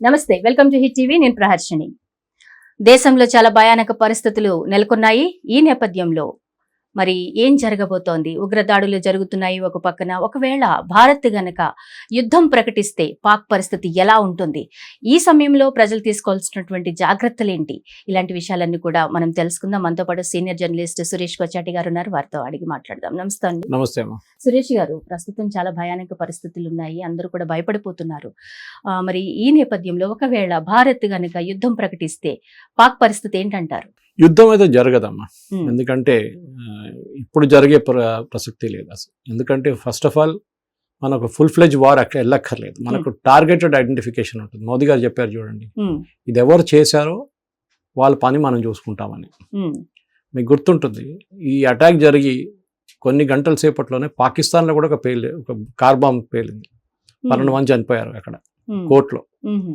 నమస్తే welcome to hit TV. నేను ప్రహర్షిని దేశంలో చాలా భయానక పరిస్థితులు నెలకొన్నాయి. ఈ నేపథ్యంలో మరి ఏం జరగబోతోంది? ఉగ్రదాడులు జరుగుతున్నాయి ఒక పక్కన. ఒకవేళ భారత్ గనక యుద్ధం ప్రకటిస్తే పాక్ పరిస్థితి ఎలా ఉంటుంది? ఈ సమయంలో ప్రజలు తీసుకోవాల్సినటువంటి జాగ్రత్తలు ఏంటి ఇలాంటి విషయాలన్నీ కూడా మనం తెలుసుకుందాం. మనతో పాటు సీనియర్ జర్నలిస్ట్ సురేష్ కొచ్చాటి గారు ఉన్నారు. వారితో అడిగి మాట్లాడదాం. నమస్తే అండి. నమస్తే సురేష్ గారు ప్రస్తుతం చాలా భయానక పరిస్థితులు ఉన్నాయి. అందరూ కూడా భయపడిపోతున్నారు. మరి ఈ నేపథ్యంలో ఒకవేళ భారత్ గనక యుద్ధం ప్రకటిస్తే పాక్ పరిస్థితి ఏంటంటారు? యుద్ధం అయితే జరగదమ్మా. ఉమ్, ఎందుకంటే ఇప్పుడు జరిగే ప్ర ప్రసక్తి లేదు అసలు. ఎందుకంటే ఫస్ట్ ఆఫ్ ఆల్ మనకు ఫుల్ ఫ్లెజ్ వార్ అక్కడ వెళ్ళక్కర్లేదు మనకు టార్గెటెడ్ ఐడెంటిఫికేషన్ ఉంటుంది. మోదీ గారు చెప్పారు చూడండి. ఉమ్, ఇది ఎవరు చేశారో వాళ్ళ పని మనం చూసుకుంటామని. మీకు గుర్తుంటుంది ఈ అటాక్ జరిగి కొన్ని గంటల సేపట్లోనే పాకిస్తాన్లో కూడా ఒక పేలి ఒక కార్ బాంబ్ పేలింది. పన్నెండు మంది చనిపోయారు అక్కడ కోర్టులో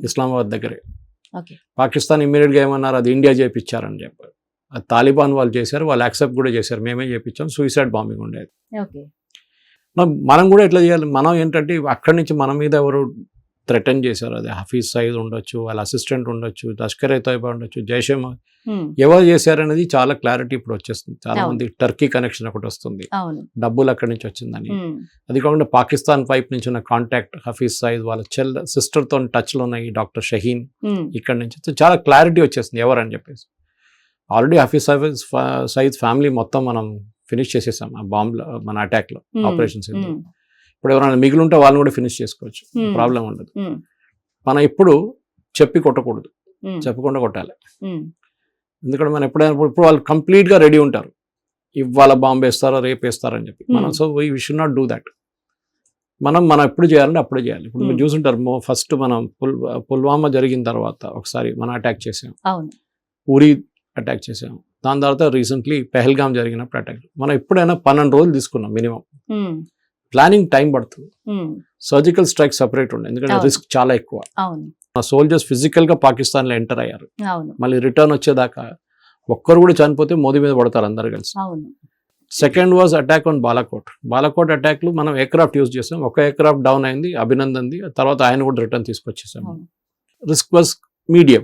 ఇస్లామాబాద్ దగ్గరే. పాకిస్తాన్ ఇమ్మీడియట్గా ఏమన్నారు? అది ఇండియా చేయించారని చెప్పారు. అది తాలిబాన్ వాళ్ళు చేశారు వాళ్ళు యాక్సెప్ట్ కూడా చేశారు. మేమే చేయించాం సూసైడ్ బాంబింగ్ ఉండేది. మనం కూడా ఎట్లా చేయాలి? మనం ఏంటంటే అక్కడి నుంచి మన మీద ఎవరు థ్రెటన్ చేశారు. అది హఫీజ్ సయీద్ ఉండొచ్చు వాళ్ళ అసిస్టెంట్ ఉండొచ్చు లష్కర్ ఏ తోయబా ఉండొచ్చు జైషే ఎవరు చేశారనేది చాలా క్లారిటీ ఇప్పుడు వచ్చేస్తుంది. చాలా. మంది టర్కీ కనెక్షన్ ఒకటి వస్తుంది. డబ్బులు అక్కడి నుంచి వచ్చిందని. అది కాకుండా పాకిస్తాన్ వైపు నుంచి ఉన్న కాంటాక్ట్ హఫీజ్ సయీద్ వాళ్ళ చెల్ల సిస్టర్తో టచ్లో ఉన్నాయి డాక్టర్ షహీన్ ఇక్కడ నుంచి చాలా క్లారిటీ వచ్చేసింది. ఎవరని చెప్పేసి. ఆల్రెడీ హఫీజ్ సైజ్ సైజ్ ఫ్యామిలీ మొత్తం మనం ఫినిష్ చేసేసాం ఆ బాంబ్లో మన అటాక్లో ఉమ్, ఆపరేషన్స్ ఉమ్, ఇప్పుడు ఎవరైనా మిగిలి ఉంటే వాళ్ళని కూడా ఫినిష్ చేసుకోవచ్చు. Hmm. ప్రాబ్లం ఉండదు. ఉమ్, మనం ఇప్పుడు చెప్పి కొట్టకూడదు. ఉమ్, చెప్పకుండా కొట్టాలి. ఎందుకంటే మనం ఎప్పుడైనా ఇప్పుడు వాళ్ళు కంప్లీట్గా రెడీ ఉంటారు. ఇవాళ బాంబు వేస్తారో రేపు వేస్తారని చెప్పి. మనం Hmm. So we should not do that మనం మనం ఎప్పుడు చేయాలంటే అప్పుడే చేయాలి. ఇప్పుడు మీరు Hmm. చూసుంటారు ఫస్ట్ మనం పుల్ పుల్వామా జరిగిన తర్వాత ఒకసారి మనం అటాక్ చేసాం. ఉరి అటాక్ చేసాం. దాని తర్వాత రీసెంట్లీ పెహల్గామ్ జరిగినప్పుడు అటాక్ మనం ఎప్పుడైనా పన్నెండు రోజులు తీసుకున్నాం మినిమం ప్లానింగ్ టైం పడుతుంది. సర్జికల్ స్ట్రైక్ సపరేట్ ఉండే ఎందుకంటే. రిస్క్ చాలా ఎక్కువ. మన సోల్జర్స్ ఫిజికల్గా పాకిస్తాన్లో ఎంటర్ అయ్యారు. మళ్ళీ రిటర్న్ వచ్చేదాకా ఒక్కరు కూడా చనిపోతే మోదీ మీద పడతారు అందరు కలిసి. Second was attack on Balakot. Balakot అటాక్లు మనం ఎయిర్క్రాఫ్ట్ యూజ్ చేసాం. ఒక ఎయిర్క్రాఫ్ట్ డౌన్ అయింది అభినందన్ది తర్వాత ఆయన కూడా return తీసుకొచ్చేసాం. Risk was medium.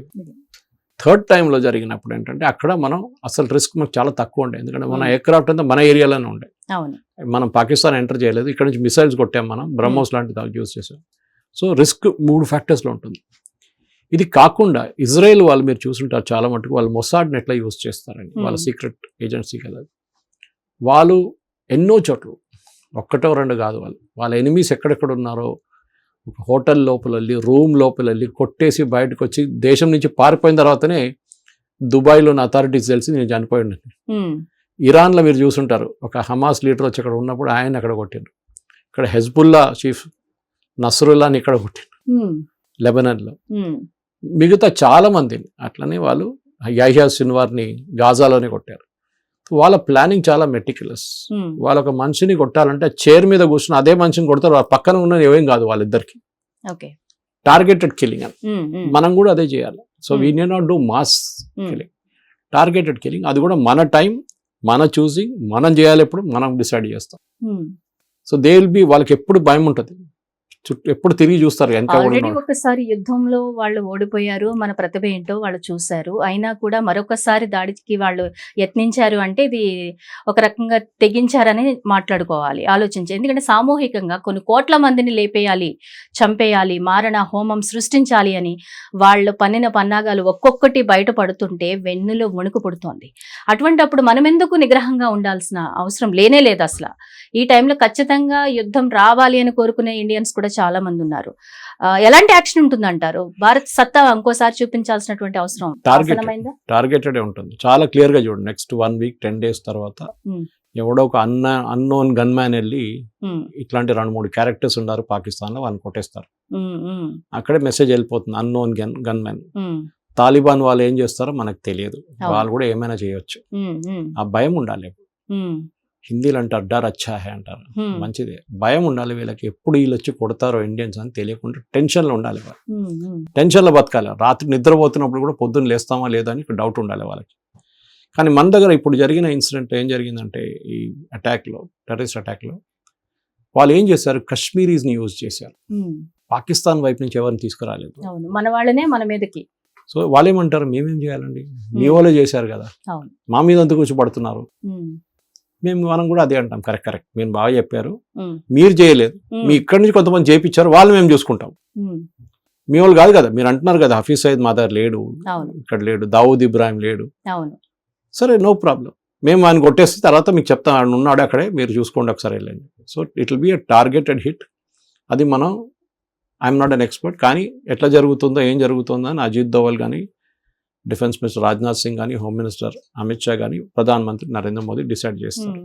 Third టైంలో జరిగినప్పుడు ఏంటంటే అక్కడ మనం అసలు రిస్క్ మనకు చాలా తక్కువ ఉండే ఎందుకంటే మన. ఎయిర్క్రాఫ్ట్ అంతా మన ఏరియాలోనే ఉండే. మనం పాకిస్తాన్ ఎంటర్ చేయలేదు. ఇక్కడ నుంచి మిసైల్స్ కొట్టాం మనం. బ్రహ్మోస్ లాంటిది యూజ్ చేసాం సో రిస్క్ మూడు ఫ్యాక్టర్స్లో ఉంటుంది. ఇది కాకుండా ఇజ్రాయెల్ వాళ్ళు మీరు చూసుంటారు చాలా మటుకు వాళ్ళు మొసాడ్ని ఎట్లా యూజ్ చేస్తారని. వాళ్ళ Hmm. సీక్రెట్ ఏజెన్సీ కదా వాళ్ళు ఎన్నో చోట్ల ఒక్కటో రెండు కాదు వాళ్ళు. వాళ్ళ ఎనిమీస్ ఎక్కడెక్కడ ఉన్నారో ఒక హోటల్ లోపల వెళ్ళి రూమ్ లోపల వెళ్ళి కొట్టేసి బయటకు వచ్చి దేశం నుంచి పారిపోయిన తర్వాతనే దుబాయ్లోని అథారిటీస్ తెలిసి నేను చనిపోయి ఉన్నాను ఉమ్, ఇరాన్లో మీరు చూసుంటారు. ఒక హమాస్ లీడర్ వచ్చి అక్కడ ఉన్నప్పుడు ఆయన అక్కడ కొట్టిండ్రు ఇక్కడ హెజ్బుల్లా చీఫ్ నస్రుల్లాని ఇక్కడ కొట్టిండ్రు ఉమ్, లెబనన్లో. మిగతా చాలా మందిని అట్లనే వాళ్ళు యాహ్యా సిన్వార్ని గాజాలోనే కొట్టారు. వాళ్ళ ప్లానింగ్ చాలా మెటిక్యులస్. వాళ్ళ ఒక మనిషిని కొట్టాలంటే చైర్ మీద కూర్చుని అదే మనిషిని కొడతారు. వాళ్ళ పక్కన ఉన్నది ఏమేం కాదు వాళ్ళిద్దరికి. ఓకే. టార్గెటెడ్ కిల్లింగ్ అని మనం కూడా అదే చేయాలి. So. We need not do mass killing. Targeted killing. అది కూడా మన టైం మన చూసింగ్ మనం చేయాలి ఎప్పుడు మనం డిసైడ్ చేస్తాం. సో దే విల్ బి వాళ్ళకి ఎప్పుడు భయం ఉంటుంది చుట్టూ ఎప్పుడు తిరిగి చూస్తారు ఆల్రెడీ. ఒకసారి యుద్ధంలో వాళ్ళు ఓడిపోయారు. మన ప్రతిభ ఏంటో వాళ్ళు చూశారు. అయినా కూడా మరొకసారి దాడికి వాళ్ళు యత్నించారు అంటే ఇది ఒక రకంగా తెగించారని మాట్లాడుకోవాలి ఆలోచించి. ఎందుకంటే సామూహికంగా కొన్ని కోట్ల మందిని లేపేయాలి చంపేయాలి మారణ హోమం సృష్టించాలి అని వాళ్ళు పన్నిన పన్నాగాలు ఒక్కొక్కటి బయటపడుతుంటే వెన్నులో వణుకు పుడుతోంది. అటువంటప్పుడు మనం ఎందుకు నిగ్రహంగా ఉండాల్సిన అవసరం లేనే లేదు అసలు. ఈ టైంలో ఖచ్చితంగా యుద్ధం రావాలి అని కోరుకునే ఇండియన్స్ కూడా చాలా మంది ఉన్నారు ఎలాంటి యాక్షన్ ఉంటుందంటారు? భారత్ సత్తా ఇంకోసారి చూపించాల్సినటువంటి అవసరం. అవసరమైందా? టార్గెటెడ్ ఉంటుంది. చాలా క్లియర్గా చూడండి. Next one week ten days తర్వాత. ఎవడో ఒక అన్న అన్నోన్ గన్ మ్యాన్ వెళ్ళి ఇట్లాంటి రెండు మూడు క్యారెక్టర్స్ ఉన్నారు పాకిస్తాన్లో వాళ్ళని కొట్టేస్తారు. అక్కడే మెసేజ్ వెళ్ళిపోతుంది unknown gun gunman Taliban వాళ్ళు ఏం చేస్తారో మనకు తెలియదు. వాళ్ళు కూడా ఏమైనా చేయొచ్చు. ఆ భయం ఉండాలి. హిందీలో అంటారు. డర్ అచ్చా హే అంటారు మంచిదే. భయం ఉండాలి వీళ్ళకి. ఎప్పుడు వీళ్ళు వచ్చి కొడతారో ఇండియన్స్ అని తెలియకుండా టెన్షన్లో ఉండాలి వాళ్ళు. టెన్షన్లో బతకాలి. రాత్రి నిద్రపోతున్నప్పుడు కూడా పొద్దున్న లేస్తామా లేదా అని డౌట్ ఉండాలి వాళ్ళకి. కానీ మన దగ్గర ఇప్పుడు జరిగిన ఇన్సిడెంట్ ఏం జరిగిందంటే ఈ అటాక్లో టెర్రరిస్ట్ అటాక్లో వాళ్ళు ఏం చేశారు? కశ్మీరీస్ని యూజ్ చేశారు. పాకిస్తాన్ వైపు నుంచి ఎవరిని తీసుకురాలేదు. మన వాళ్ళనే మన మీదకి. సో వాళ్ళు ఏమంటారు మేమేం చేయాలండి? మీ. వాళ్ళే చేశారు కదా. మా మీద అంత కూర్చోబడుతున్నారు? మేము మనం కూడా అదే అంటాం. కరెక్ట్ కరెక్ట్ మీరు బాగా చెప్పారు. మీరు చేయలేదు. మీ ఇక్కడి నుంచి కొంతమంది చేయించారు వాళ్ళు మేము చూసుకుంటాం. మీ వాళ్ళు కాదు కదా. మీరు అంటున్నారు కదా హఫీజ్ సయద్ మదర్ లేడు. ఇక్కడ లేడు. దావూద్ ఇబ్రాహిం లేడు. సరే నో ప్రాబ్లం. మేము ఆయన కొట్టేస్తే తర్వాత మీకు చెప్తాం ఆయన ఉన్నాడు అక్కడే మీరు చూసుకోండి ఒకసారి వెళ్ళండి. So it will be targeted hit అది మనం ఐఎమ్ నాట్ అన్ ఎక్స్పర్ట్ కానీ ఎట్లా జరుగుతుందో ఏం జరుగుతుందో అని అజిత్ దోవల్ కానీ డిఫెన్స్ మినిస్టర్ రాజ్నాథ్ సింగ్ కానీ హోమ్ మినిస్టర్ అమిత్ షా కానీ ప్రధానమంత్రి నరేంద్ర మోదీ డిసైడ్ చేస్తారు.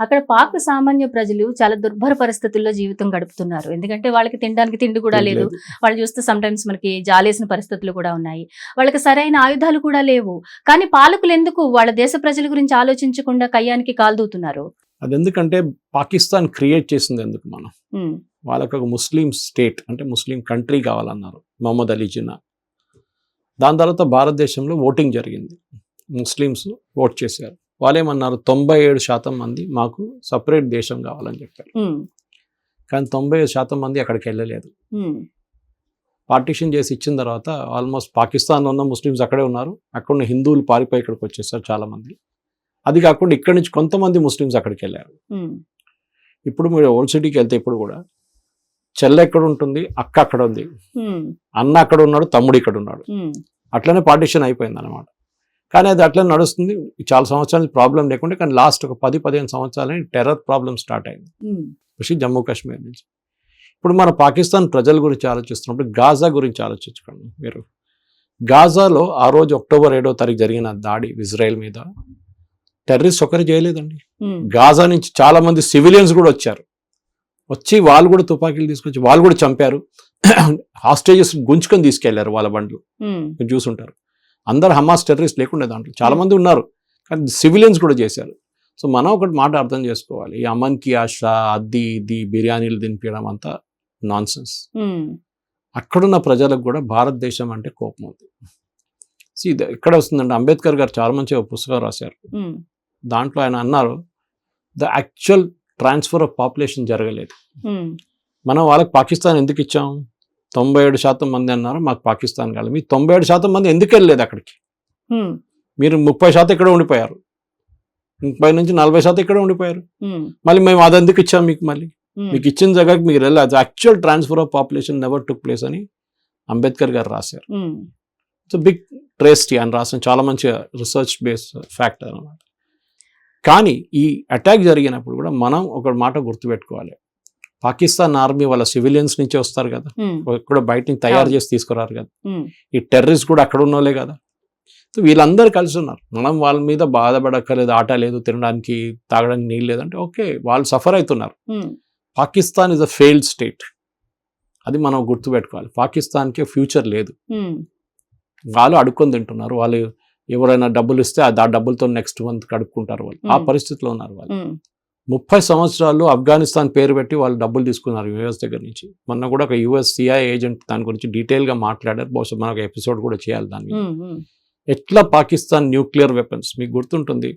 అక్కడ పాక్ సామాన్య ప్రజలు చాలా దుర్భర పరిస్థితుల్లో జీవితం గడుపుతున్నారు. ఎందుకంటే వాళ్ళకి తినడానికి తిండి కూడా లేదు. వాళ్ళు చూస్తే సమ్ టైమ్స్ మనకి జాలేసిన పరిస్థితులు కూడా ఉన్నాయి. వాళ్ళకి సరైన ఆయుధాలు కూడా లేవు. కానీ పాలకులు ఎందుకు వాళ్ళ దేశ ప్రజల గురించి ఆలోచించకుండా కయ్యానికి కాల్దూతున్నారు అది ఎందుకంటే పాకిస్తాన్ క్రియేట్ చేసింది ఎందుకు మనం? వాళ్ళకి ఒక ముస్లిం స్టేట్ అంటే ముస్లిం కంట్రీ కావాలన్నారు. మహమ్మద్ అలీ జిన్నా. దాని తర్వాత భారతదేశంలో ఓటింగ్ జరిగింది. ముస్లిమ్స్ ఓట్ చేశారు. వాళ్ళేమన్నారు తొంభై ఏడు శాతం మంది మాకు సపరేట్ దేశం కావాలని చెప్పారు. కానీ తొంభై ఐదు శాతం మంది అక్కడికి వెళ్ళలేదు. పార్టీషన్ చేసి ఇచ్చిన తర్వాత ఆల్మోస్ట్ పాకిస్తాన్లో ఉన్న ముస్లిమ్స్ అక్కడే ఉన్నారు. అక్కడ ఉన్న హిందువులు పారిపోయి ఇక్కడికి వచ్చేసారు చాలామంది. అది కాకుండా ఇక్కడి నుంచి కొంతమంది ముస్లిమ్స్ అక్కడికి వెళ్ళారు. ఇప్పుడు మీరు ఓల్డ్ సిటీకి వెళ్తే ఇప్పుడు కూడా చెల్ల ఎక్కడ ఉంటుంది అక్క అక్కడ ఉంది అన్న అక్కడ ఉన్నాడు తమ్ముడు ఇక్కడ ఉన్నాడు అట్లనే పార్టీషన్ అయిపోయింది అనమాట కానీ అది అట్లనే నడుస్తుంది. చాలా సంవత్సరాలు ప్రాబ్లం లేకుండా కానీ లాస్ట్ ఒక పది పదిహేను సంవత్సరాలని టెర్రర్ ప్రాబ్లం స్టార్ట్ అయింది. ఖుషి జమ్మూ కాశ్మీర్ నుంచి. ఇప్పుడు మన పాకిస్తాన్ ప్రజల గురించి ఆలోచిస్తున్నప్పుడు గాజా గురించి ఆలోచించుకోండి మీరు. గాజాలో ఆ రోజు అక్టోబర్ ఏడో తారీఖు జరిగిన దాడి ఇజ్రాయెల్ మీద టెర్రరిస్ట్ ఒకరు చేయలేదండి. గాజా నుంచి చాలా మంది సివిలియన్స్ కూడా వచ్చారు. వచ్చి వాళ్ళు కూడా తుపాకీలు తీసుకొచ్చి వాళ్ళు కూడా చంపారు. హాస్టేజెస్ గుంజుకొని తీసుకెళ్ళారు వాళ్ళ బండ్లు. మీరు చూసుంటారు అందరు హమాస్ టెర్రరిస్ట్ లేకుండా దాంట్లో చాలా మంది ఉన్నారు. కానీ సివిలియన్స్ కూడా చేశారు. సో మనం ఒకటి మాట అర్థం చేసుకోవాలి. ఈ అమన్కి ఆశ అద్ది ఇది బిర్యానీలు తినిపించడం అంతా నాన్ సెన్స్ ఉమ్, అక్కడున్న ప్రజలకు కూడా భారతదేశం అంటే కోపం ఉంది. ఎక్కడ వస్తుందంటే అంబేద్కర్ గారు చాలా మంచిగా ఒక పుస్తకం రాశారు. దాంట్లో ఆయన అన్నారు the actual transfer of population జరగలేదు. ఉమ్, మనం వాళ్ళకి పాకిస్తాన్ ఎందుకు ఇచ్చాం? తొంభై ఏడు శాతం మంది అన్నారు మాకు పాకిస్తాన్ కాదు మీ తొంభై ఏడు శాతం మంది ఎందుకు వెళ్ళలేదు అక్కడికి? ఉమ్, మీరు ముప్పై శాతం ఇక్కడ ఉండిపోయారు. ముప్పై నుంచి నలభై శాతం ఇక్కడ ఉండిపోయారు. ఉమ్, మళ్ళీ మేము అది ఎందుకు ఇచ్చాం మీకు మళ్ళీ? మీకు ఇచ్చిన జగకి మీరు వెళ్ళదు actual transfer of population never took place అని అంబేద్కర్ గారు రాశారు. ఉమ్, సో బిగ్ ట్రేస్టీ అని రాసిన చాలా మంచి రీసెర్చ్ బేస్ ఫ్యాక్ట్ అనమాట కానీ ఈ అటాక్ జరిగినప్పుడు కూడా మనం ఒక మాట గుర్తుపెట్టుకోవాలి. పాకిస్తాన్ ఆర్మీ వాళ్ళ సివిలియన్స్ నుంచి వస్తారు కదా. కూడా బయట నుంచి తయారు. చేసి తీసుకురారు కదా. ఈ టెర్రరిస్ట్ కూడా అక్కడ ఉన్నోళ్ళే కదా. వీళ్ళందరూ కలిసి ఉన్నారు. మనం వాళ్ళ మీద బాధపడక్కర్లేదు ఆట లేదు తినడానికి తాగడానికి నీళ్ళు లేదంటే ఓకే వాళ్ళు సఫర్ అవుతున్నారు. Pakistan is a failed state. అది మనం గుర్తుపెట్టుకోవాలి. పాకిస్తాన్కి ఫ్యూచర్ లేదు. వాళ్ళు అడుక్కొని తింటున్నారు. వాళ్ళు ఎవరైనా డబ్బులు ఇస్తే ఆ డబ్బులతో నెక్స్ట్ మంత్ కడుక్కుంటారు వాళ్ళు. ఆ. పరిస్థితిలో ఉన్నారు వాళ్ళు. ముప్పై సంవత్సరాలు ఆఫ్ఘనిస్తాన్ పేరు పెట్టి వాళ్ళు డబ్బులు తీసుకున్నారు యుఎస్ దగ్గర నుంచి. మొన్న కూడా ఒక యుఎస్ సిఐ ఏజెంట్ దాని గురించి డీటెయిల్గా మాట్లాడారు. బహుశా మనం ఒక ఎపిసోడ్ కూడా చేయాలి దాని మీద. ఉమ్, ఉమ్, ఎట్లా పాకిస్తాన్ న్యూక్లియర్ వెపన్స్ మీకు గుర్తుంటుంది.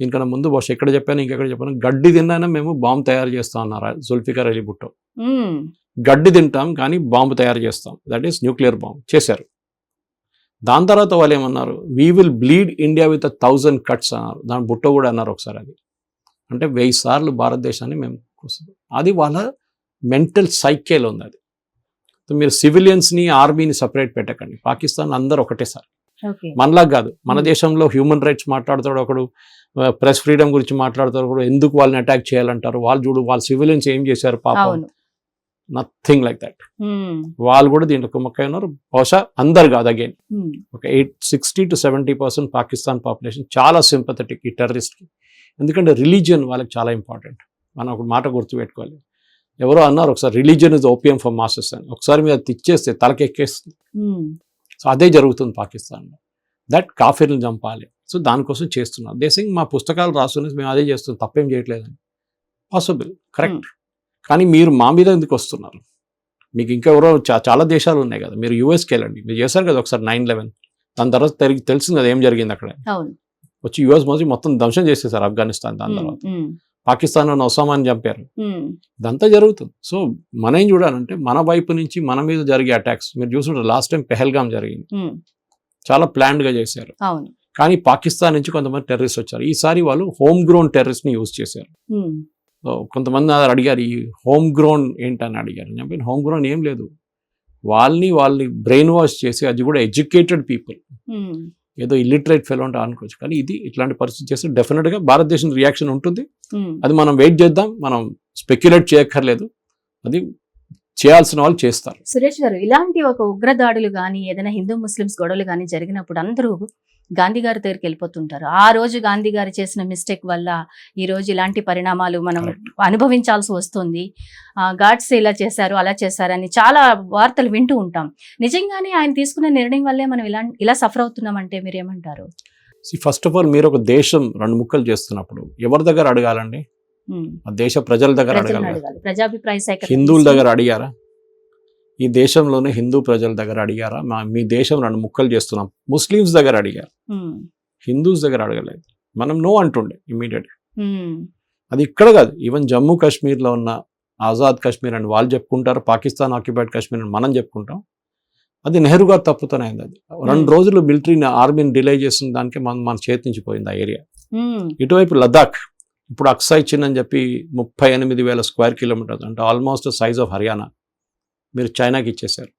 దీనికన్నా ముందు బహుశా ఎక్కడ చెప్పాను ఇంకెక్కడ చెప్పాను. గడ్డి తిన్నానే మేము బాంబు తయారు చేస్తాం అన్నారు జుల్ఫికర్ అలీ భుట్టో ఉమ్, గడ్డి తింటాం కానీ బాంబు తయారు చేస్తాం. దట్ ఈస్ న్యూక్లియర్ బాంబు చేశారు. దాని తర్వాత వాళ్ళు ఏమన్నారు? We will bleed India with a thousand cuts అన్నారు. దాని బుట్ట కూడా అన్నారు ఒకసారి అది. అంటే వెయ్యి సార్లు భారతదేశాన్ని మేము. అది వాళ్ళ మెంటల్ సైకేల్ ఉంది అది. మీరు సివిలియన్స్ని ఆర్మీని సపరేట్ పెట్టకండి. పాకిస్తాన్ అందరు ఒకటే సార్ ఓకే. మనలా కాదు. మన Hmm. దేశంలో హ్యూమన్ రైట్స్ మాట్లాడతాడు ఒకడు ప్రెస్ ఫ్రీడమ్ గురించి మాట్లాడతాడు ఒకడు ఎందుకు వాళ్ళని అటాక్ చేయాలంటారు? వాళ్ళు చూడు వాళ్ళ సివిలియన్స్ ఏం చేశారు పాపం? నథింగ్ లైక్ దట్ వాళ్ళు కూడా దీంట్లో కుమ్మక్కై ఉన్నారు. బహుశా అందరు కాదు అగైన్ ఉమ్, ఒక eight sixty to seventy percent Pakistan population చాలా సింపథెటిక్ ఈ టెర్రరిస్ట్కి. ఎందుకంటే రిలీజియన్ వాళ్ళకి చాలా ఇంపార్టెంట్ మనం ఒక మాట గుర్తుపెట్టుకోవాలి. ఎవరో అన్నారు ఒకసారి religion is opium for masses అని. ఒకసారి మీద తెచ్చేస్తే తలకెక్కేస్తుంది. ఉమ్, సో అదే జరుగుతుంది పాకిస్తాన్లో. దట్ కాఫీర్ని చంపాలి. సో దానికోసం చేస్తున్నారు. దేశం మా పుస్తకాలు రాసుకుని మేము అదే చేస్తున్నాం. తప్పేం చేయట్లేదని. పాసిబుల్ కరెక్ట్ కానీ మీరు మా మీద ఎందుకు వస్తున్నారు? మీకు ఇంకా ఎవరో చాలా దేశాలు ఉన్నాయి కదా. మీరు యూఎస్కి వెళ్ళండి. మీరు చేశారు కదా ఒకసారి నైన్ లెవెన్ దాని తర్వాత తిరిగి తెలిసింది కదా ఏం జరిగింది అక్కడ. వచ్చి యూఎస్ మొదటి మొత్తం ధ్వంసం చేసేసారు ఆఫ్ఘనిస్తాన్ దాని తర్వాత. పాకిస్తాన్లో ఒసామాని చంపారు. ఇదంతా జరుగుతుంది. సో మనం ఏం చూడాలంటే మన వైపు నుంచి మన మీద జరిగే అటాక్స్ మీరు చూసుకుంటారు లాస్ట్ టైం పెహల్గాం జరిగింది. చాలా planned గా చేశారు. కానీ పాకిస్తాన్ నుంచి కొంతమంది టెర్రరిస్ట్ వచ్చారు. ఈసారి వాళ్ళు హోమ్ గ్రోన్ టెర్రరిస్ట్ని యూజ్ చేశారు. కొంతమంది అది అడిగారు ఈ హోమ్ గ్రోన్ ఏంటని అడిగారు. నేను చెప్పాను హోమ్ గ్రోన్ ఏం లేదు. వాళ్ళని వాళ్ళని బ్రెయిన్ వాష్ చేసి అది కూడా ఎడ్యుకేటెడ్ పీపుల్ ఏదో ఇల్లిటరేట్ ఫెలో అంటే అనుకోవచ్చు కానీ ఇది ఇట్లాంటి పరిస్థితి చేస్తే డెఫినెట్గా భారతదేశం రియాక్షన్ ఉంటుంది. అది మనం వెయిట్ చేద్దాం మనం స్పెక్యులేట్ చేయక్కర్లేదు. అది చేయాల్సిన వాళ్ళు చేస్తారు. సురేష్ గారు ఇలాంటి ఒక ఉగ్రదాడులు కానీ ఏదైనా హిందూ ముస్లిమ్స్ గొడవలు కానీ జరిగినప్పుడు అందరూ గాంధీ గారి దగ్గరికి వెళ్ళిపోతుంటారు. ఆ రోజు గాంధీ గారు చేసిన మిస్టేక్ వల్ల ఈ రోజు ఇలాంటి పరిణామాలు మనం. అనుభవించాల్సి వస్తుంది. గాడ్స్ ఇలా చేశారు అలా చేశారని చాలా వార్తలు వింటూ ఉంటాం. నిజంగానే ఆయన తీసుకున్న నిర్ణయం వల్లే మనం ఇలా ఇలా సఫర్ అవుతున్నామంటే మీరేమంటారు ఫస్ట్ ఆఫ్ ఆల్ మీరు ఒక దేశం రెండు ముక్కలు చేస్తున్నప్పుడు ఎవరి దగ్గర అడగాలండి? దేశ ప్రజల దగ్గర అడగాలి ప్రజాభిప్రాయ హిందువుల దగ్గర అడిగారా? ఈ దేశంలోనే హిందూ ప్రజల దగ్గర అడిగారా? మా మీ దేశం రెండు ముక్కలు చేస్తున్నాం. ముస్లిమ్స్ దగ్గర అడిగారు. హిందూస్ దగ్గర అడగలేదు. మనం నో అంటుండే ఇమీడియట్ అది ఇక్కడ కాదు. ఈవెన్ జమ్మూ కాశ్మీర్లో ఉన్న ఆజాద్ కాశ్మీర్ అని వాళ్ళు చెప్పుకుంటారు పాకిస్తాన్ ఆక్యుపైడ్ కాశ్మీర్ అని మనం చెప్పుకుంటాం. అది నెహ్రూ గారు తప్పుతోనే అయింది అది. రెండు రోజులు మిలిటరీని ఆర్మీని డిలే చేసిన దానికి మన మన చేతి నుంచి పోయింది ఆ ఏరియా. ఇటువైపు లదాఖ్ ఇప్పుడు అక్సాయ్ చిన్ అని చెప్పి ముప్పై ఎనిమిది వేల స్క్వేర్ కిలోమీటర్స్ అంటే ఆల్మోస్ట్ సైజ్ ఆఫ్ హర్యానా. మీరు చైనాకి ఇచ్చేశారు.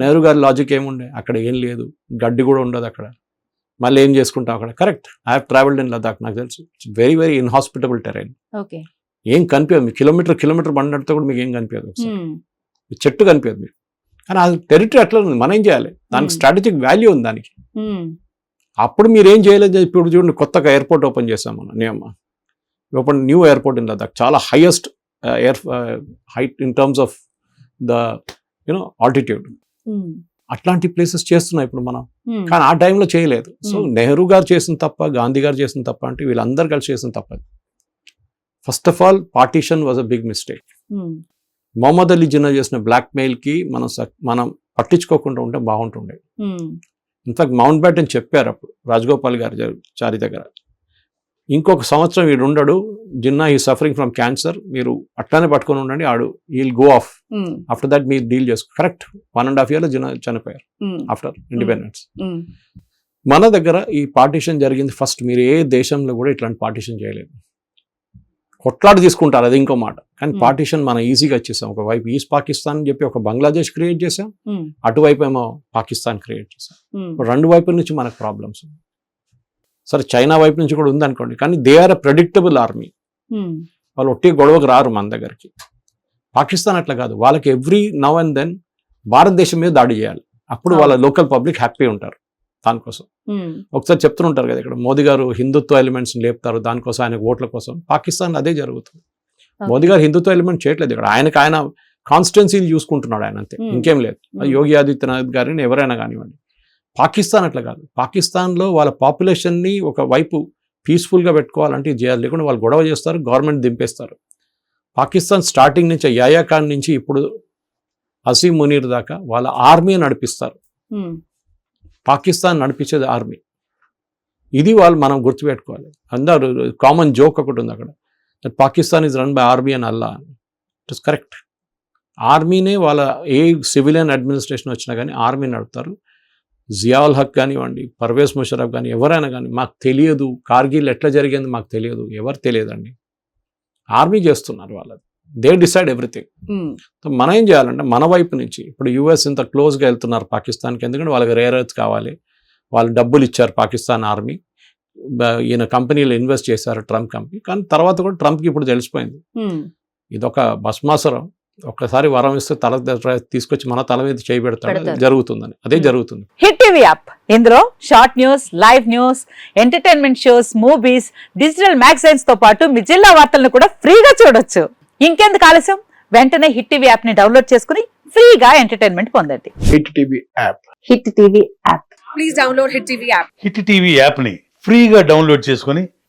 నెహ్రూ గారి లాజిక్ ఏముండే? అక్కడ ఏం లేదు. గడ్డి కూడా ఉండదు అక్కడ. మళ్ళీ ఏం చేసుకుంటాం అక్కడ? Correct I have travelled in Ladakh నాకు తెలుసు. It's very very inhospitable terrain ఏం కనిపించదు. మీకు కిలోమీటర్ కిలోమీటర్ బండితో కూడా మీకు ఏం కనిపించదు చెట్టు కనిపించదు మీకు. కానీ ఆ టెరిటరీ అట్లా ఉంది. మనం ఏం చేయాలి? దానికి. స్ట్రాటజిక్ వాల్యూ ఉంది దానికి. అప్పుడు మీరు ఏం చేయలేదు? ఇప్పుడు చూడండి కొత్తగా ఎయిర్పోర్ట్ ఓపెన్ చేసాం మనం నియమ. Open new airport in Ladakh చాలా highest air height in terms of the you know altitude. అట్లాంటి ప్లేసెస్ చేస్తున్నాం ఇప్పుడు మనం. కానీ ఆ టైంలో చేయలేదు. సో. నెహ్రూ గారు చేసిన తప్ప గాంధీ గారు చేసిన తప్ప అంటే వీళ్ళందరూ కలిసి చేసిన తప్ప. First of all partition was a big mistake Mohammad Ali Jinnah చేసిన బ్లాక్కి మనం మనం పట్టించుకోకుండా ఉంటే బాగుంటుండే. ఇన్ఫాక్ట్ మౌంట్ బ్యాటన్ చెప్పారు అప్పుడు రాజగోపాల్ గారి చారి దగ్గర. ఇంకొక సంవత్సరం వీడు ఉండడు. జిన్నా ఈ సఫరింగ్ ఫ్రమ్ క్యాన్సర్ మీరు అట్లానే పట్టుకొని ఉండండి. ఆడు he'll go off after that మీరు డీల్ చేసుకో కరెక్ట్ వన్ అండ్ హాఫ్ ఇయర్లో జిన్నా చనిపోయారు. ఆఫ్టర్ ఇండిపెండెన్స్ ఉమ్, మన దగ్గర ఈ పార్టీషన్ జరిగింది ఫస్ట్ మీరు ఏ దేశంలో కూడా ఇట్లాంటి పార్టీషన్ చేయలేదు. కొట్లాడి తీసుకుంటారు అది ఇంకో మాట. కానీ Hmm. పార్టీషన్ మనం ఈజీగా వచ్చేసాం ఒకవైపు ఈస్ట్ పాకిస్తాన్ అని చెప్పి ఒక బంగ్లాదేశ్ క్రియేట్ చేసాం. అటువైపు ఏమో పాకిస్తాన్ క్రియేట్ చేసాం. రెండు వైపుల నుంచి మనకు ప్రాబ్లమ్స్ సరే చైనా వైపు నుంచి కూడా ఉందనుకోండి కానీ they are a predictable army వాళ్ళు ఒట్టి గొడవకు రారు మన దగ్గరికి. పాకిస్తాన్ అట్లా కాదు వాళ్ళకి ఎవ్రీ నవ్ అండ్ దెన్ భారతదేశం మీద దాడి చేయాలి. అప్పుడు వాళ్ళ లోకల్ పబ్లిక్ హ్యాపీ ఉంటారు దానికోసం ఉమ్, ఒకసారి చెప్తుంటారు కదా ఇక్కడ మోదీ గారు హిందుత్వ ఎలిమెంట్స్ లేపుతారు దానికోసం ఆయన ఓట్ల కోసం. పాకిస్తాన్ అదే జరుగుతుంది. మోదీ గారు హిందుత్వ ఎలిమెంట్ చేయట్లేదు ఇక్కడ ఆయనకు ఆయన కాన్స్టిట్యున్సీలు చూసుకుంటున్నాడు ఆయన అంతే Hmm. ఇంకేం లేదు. ఉమ్, యోగి ఆదిత్యనాథ్ గారిని ఎవరైనా కానివ్వండి పాకిస్తాన్ అట్లా కాదు. పాకిస్తాన్లో వాళ్ళ పాపులేషన్ని ఒక వైపు పీస్ఫుల్గా పెట్టుకోవాలంటే ఇది చేయాలి లేకుండా వాళ్ళు గొడవ చేస్తారు గవర్నమెంట్ దింపేస్తారు. పాకిస్తాన్ స్టార్టింగ్ నుంచి యాయా ఖాన్ నుంచి ఇప్పుడు అసీం మునీర్ దాకా వాళ్ళ ఆర్మీ నడిపిస్తారు. పాకిస్తాన్ నడిపించేది ఆర్మీ. ఇది వాళ్ళు మనం గుర్తుపెట్టుకోవాలి. అందరూ కామన్ జోక్ ఒకటి ఉంది అక్కడ. Pakistan is run by army అని అల్లా ఇట్ ఇస్ కరెక్ట్ ఆర్మీనే వాళ్ళ ఏ సివిలియన్ అడ్మినిస్ట్రేషన్ వచ్చినా కానీ ఆర్మీ నడుపుతారు. జియావుల్ హక్ కానివ్వండి పర్వేజ్ ముషరఫ్ కానీ ఎవరైనా కానీ మాకు తెలియదు కార్గిల్ ఎట్లా జరిగింది మాకు తెలియదు ఎవరు తెలియదండి. ఆర్మీ చేస్తున్నారు వాళ్ళది. దే డిసైడ్ ఎవ్రీథింగ్ మనం ఏం చేయాలంటే మన వైపు నుంచి ఇప్పుడు యూఎస్ ఇంత క్లోజ్గా వెళ్తున్నారు పాకిస్తాన్కి ఎందుకంటే వాళ్ళకి రేర్ ఎర్త్ కావాలి. వాళ్ళు డబ్బులు ఇచ్చారు పాకిస్తాన్ ఆర్మీ. ఈయన కంపెనీలో ఇన్వెస్ట్ చేశారు ట్రంప్ కంపెనీ. కానీ తర్వాత కూడా ట్రంప్కి ఇప్పుడు తెలిసిపోయింది. ఉమ్, ఇదొక భస్మాసురం. ఒక్కసారి వరం ఇస్తే తల దగ్గర తీసుకొచ్చి మన తల మీద చేయబెడతాడు. జరుగుతుందని. అదే. జరుగుతుంది. Hit TV app. ఇందులో short news live news entertainment shows movies digital మ్యాగజైన్స్తో పాటు మీ జిల్లా వార్తలను కూడా ఫ్రీగా చూడొచ్చు. ఇంకెందుకు ఆలస్యం? వెంటనే హిట్ టీవీ యాప్ని డౌన్లోడ్ చేసుకుని ఫ్రీగా ఎంటర్టైన్మెంట్ పొందండి. Hit TV app. Hit TV app. Please download Hit TV app. Hit TV యాప్ని ఫ్రీగా డౌన్లోడ్ చేసుకొని